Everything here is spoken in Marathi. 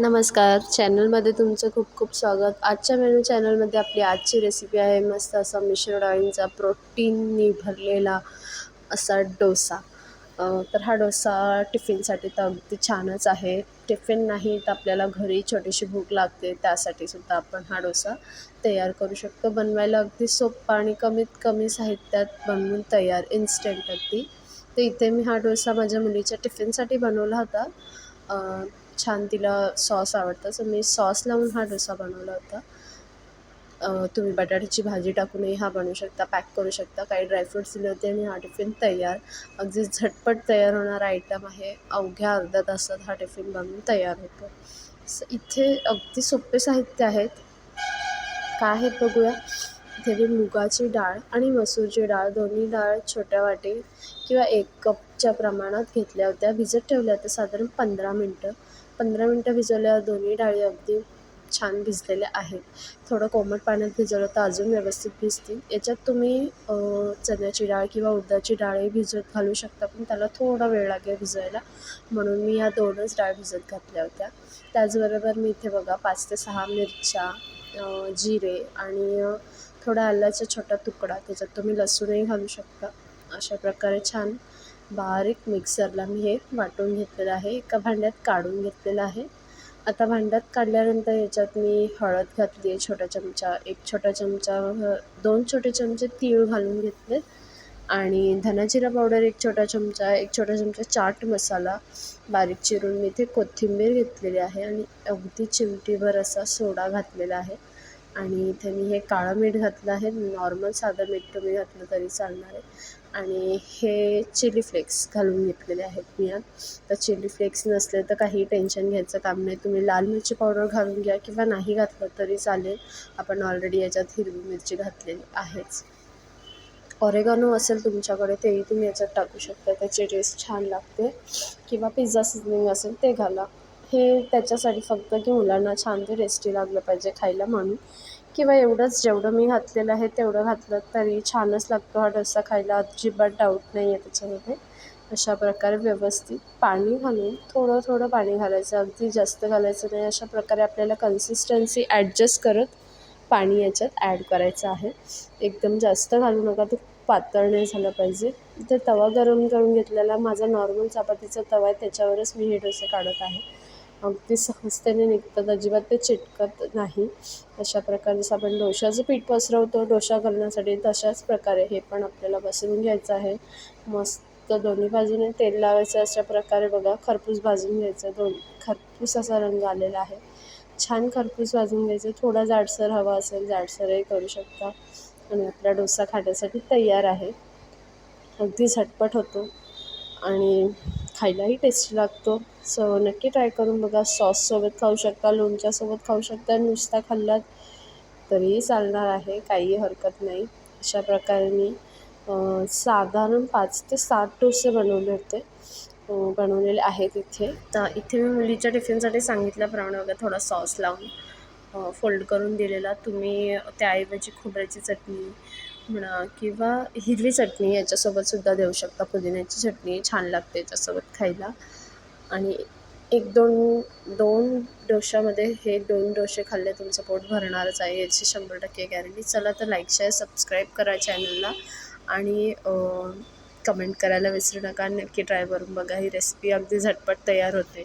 नमस्कार. चॅनलमध्ये तुमचं खूप खूप स्वागत. आजच्या मेनू चॅनलमध्ये आपली आजची रेसिपी आहे मस्त असा मिश्र डाळींचा प्रोटीननी भरलेला असा डोसा. तर हा डोसा टिफिनसाठी तर अगदी छानच आहे. टिफिन नाही तर आपल्याला घरी छोटीशी भूक लागते. त्यासाठी सुद्धा आपण हा डोसा तयार करू शकतो. बनवायला अगदी सोपा आणि कमीत कमी साहित्यात बनवून तयार इन्स्टंट अगदी. तर इथे मी हा डोसा माझ्या मुलीच्या टिफिनसाठी बनवला होता. छान तिला सॉस आवडतं. सो मी सॉस लावून हा डोसा बनवला होता. तुम्ही बटाट्याची भाजी टाकूनही हा बनवू शकता पॅक करू शकता. काही ड्रायफ्रुट्स दिले होते आणि हा टिफिन तयार. अगदी झटपट तयार होणारा आयटम आहे. अवघ्या अर्ध्या तासात हा टिफिन बनवून तयार होतो. स इथे अगदी सोपे साहित्य आहेत. काय आहेत बघूया. इथे मी मुगाची डाळ आणि मसूरची डाळ दोन्ही डाळ छोट्या वाटी किंवा एक कपच्या प्रमाणात घेतल्या होत्या. भिजत ठेवल्या होत्या साधारण पंधरा मिनटं. पंधरा मिनटं भिजवल्यावर दोन्ही डाळी अगदी छान भिजलेल्या आहेत. थोडं कोमट पाण्यात भिजवलं तर अजून व्यवस्थित भिजतील. याच्यात तुम्ही चण्याची डाळ किंवा उडदाची डाळही भिजत घालू शकता पण त्याला थोडा वेळ लागेल भिजवायला म्हणून मी ह्या दोनच डाळ भिजत घातल्या होत्या. त्याचबरोबर मी इथे बघा पाच ते सहा मिरच्या जिरे आणि थोडा आल्याचा छोटा तुकडा त्याच्यात तुम्ही लसूणही घालू शकता. अशा प्रकारे छान बारीक मिक्सरला मी हे वाटून घेतलेलं आहे. एका भांड्यात काढून घेतलेलं आहे. आता भांड्यात काढल्यानंतर याच्यात मी हळद घातली आहे छोटा चमचा एक छोटा चमचा दोन छोटे चमचे तीळ घालून घेतले आणि धनाजिरा पावडर एक छोटा चमचा एक छोटा चमचा चाट मसाला बारीक चिरून मी इथे कोथिंबीर घेतलेली आहे आणि अगदी चिमटीभर असा सोडा घातलेला आहे. आणि इथे मी हे काळं मीठ घातलं आहे. नॉर्मल साधं मीठ तुम्ही घातलं तरी चालणार आहे. आणि हे चिली फ्लेक्स घालून घेतलेले आहेत मी यात तर चिली फ्लेक्स नसले तर काही टेन्शन घ्यायचं काम नाही. तुम्ही लाल मिरची पावडर घालून घ्या किंवा नाही घातलं तरी चालेल. आपण ऑलरेडी याच्यात हिरवी मिरची घातलेली आहेच. ऑरेगानो असेल तुमच्याकडे तेही तुम्ही याच्यात टाकू शकता. त्याची टेस्ट छान लागते. किंवा पिझ्झा सिझनिंग असेल ते घाला. हे त्याच्यासाठी फक्त की मुलांना छान ते टेस्टी लागलं पाहिजे खायला म्हणून. किंवा एवढंच जेवढं मी घातलेलं आहे तेवढं घातलं तरी छानच लागतो हा डोसा खायला. अजिबात डाऊट नाही आहे त्याच्यामध्ये. अशा प्रकारे व्यवस्थित पाणी घालून थोडं थोडं पाणी घालायचं. अगदी जास्त घालायचं नाही. अशा प्रकारे आपल्याला कन्सिस्टन्सी ॲडजस्ट करत पाणी याच्यात ॲड करायचं आहे. एकदम जास्त घालू नका. तो पातळ नाही झालं पाहिजे. ते तवा गरम करून घेतलेला माझा नॉर्मल चपातीचा तवा आहे. त्याच्यावरच मी हे डोसे काढत आहे. अगदी सहजतेने निघतात अजिबात ते चिटकत नाही. अशा प्रकारे जसं आपण डोशाचं पीठ पसरवतो डोसा करण्यासाठी तशाच प्रकारे हे पण आपल्याला पसरून घ्यायचं आहे. मस्त दोन्ही बाजूने तेल लावायचं अशा प्रकारे बघा खरपूस भाजून घ्यायचं दोन खरपूस असा रंग आलेला आहे. छान खरपूस भाजून घ्यायचं थोडा जाडसर हवा असेल जाडसरही करू शकता. आणि आपला डोसा खाण्यासाठी तयार आहे. अगदी झटपट होतो. आणि खायलाही टेस्टी लागतो. सो नक्की ट्राय करून बघा. सॉससोबत खाऊ शकता लोणच्यासोबत खाऊ शकता नुसता खाल्लात तरीही चालणार आहे. काहीही हरकत नाही. अशा प्रकारे मी साधारण पाच ते सात डोसे बनवले होते. बनवलेले आहेत इथे. तर इथे मी मुलीच्या टिफिनसाठी सांगितल्याप्रमाणे बघा थोडा सॉस लावून फोल्ड करून दिलेला. तुम्ही त्याऐवजी खोबऱ्याची चटणी म्हणा किंवा हिरवी चटणी याच्यासोबत सुद्धा देऊ शकता. पुदिन्याची चटणी छान लागते याच्यासोबत खायला. आणि एक दोन दोन डोशामध्ये हे दोन डोसे खाल्ले तुमचं पोट भरणारच आहे याची शंभर टक्के गॅरंटी चला तर लाईक शेअर सबस्क्राईब करा चॅनलला आणि कमेंट करायला विसरू नका. नक्की ट्राय करून बघा. ही रेसिपी अगदी झटपट तयार होते.